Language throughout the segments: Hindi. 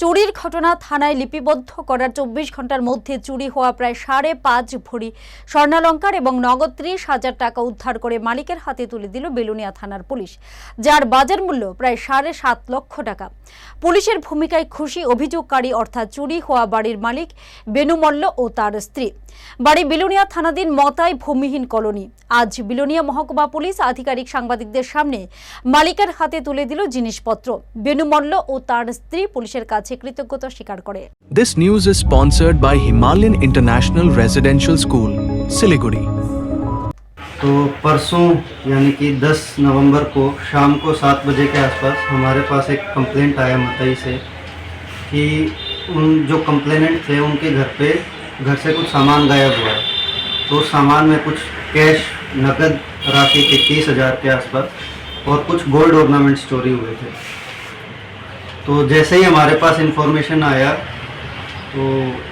চুরির ঘটনা থানায় লিপিবদ্ধ করার চব্বিশ ঘণ্টার মধ্যে চুরি হওয়া প্রায় সাড়ে পাঁচ ভরি স্বর্ণালঙ্কার এবং নগদ ত্রিশ হাজার টাকা উদ্ধার করে মালিকের হাতে তুলে দিল বেলুনিয়া থানার পুলিশ, যার বাজার মূল্য প্রায় সাড়ে সাত লক্ষ টাকা। পুলিশের ভূমিকায় খুশি অভিযোগকারী অর্থাৎ চুরি হওয়া বাড়ির মালিক বেনু মল্ল ও তার স্ত্রী। বাড়ি বিলুনিয়া থানাধীন মতাই ভূমিহীন কলোনি। আজ বিলুনিয়া মহকুমা পুলিশ আধিকারিক সাংবাদিকদের সামনে মালিকের হাতে তুলে দিল জিনিসপত্র। বেনু মল্ল ও তার স্ত্রী পুলিশের কাছে কৃতজ্ঞতা স্বীকার করে This news is sponsored by Himalayan International Residential School, Siliguri. तो परसों यानी कि 10 नवंबर को शाम को सात बजे के आसपास हमारे पास एक कंप्लेंट आया मतई से कि उन जो कंप्लेनेंट थे उनके घर पे घर से कुछ सामान गायब हुआ है तो उस सामान में कुछ कैश नकद राशि के तीस हज़ार के आसपास और कुछ गोल्ड ऑर्नामेंट्स चोरी हुए थे तो जैसे ही हमारे पास इंफॉर्मेशन आया तो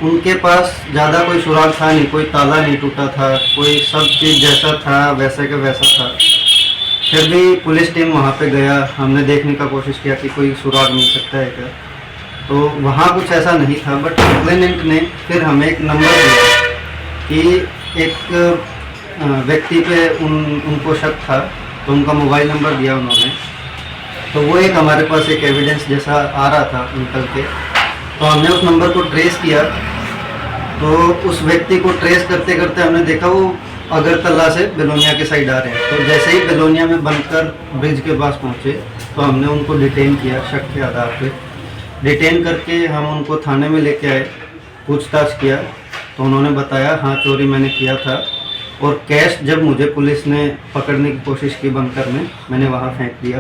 उनके पास ज़्यादा कोई सुराग था नहीं, कोई ताला नहीं टूटा था, कोई सब चीज़ जैसा था, वैसे के वैसा था। फिर भी पुलिस टीम वहाँ पे गया, हमने देखने का कोशिश किया कि कोई सुराग मिल सकता है क्या। तो वहाँ कुछ ऐसा नहीं था बट कंप्लेनेंट ने फिर हमें एक नंबर दिया कि एक व्यक्ति पे उन, उनको शक था तो उनका मोबाइल नंबर दिया उन्होंने। तो वो एक हमारे पास एक एविडेंस जैसा आ रहा था निकल के। तो हमने उस नंबर को ट्रेस किया। तो उस व्यक्ति को ट्रेस करते करते हमने देखा वो अगरतला से बेलोनिया के साइड आ रहे हैं। तो जैसे ही बेलोनिया में बनकर ब्रिज के पास पहुँचे तो हमने उनको डिटेन किया शक के आधार पर डिटेन करके हम उनको थाने में लेके आए, पूछताछ किया। तो उन्होंने बताया हाँ चोरी मैंने किया था। और कैश जब मुझे पुलिस ने पकड़ने की कोशिश की बनकर में, मैंने वहाँ फेंक दिया।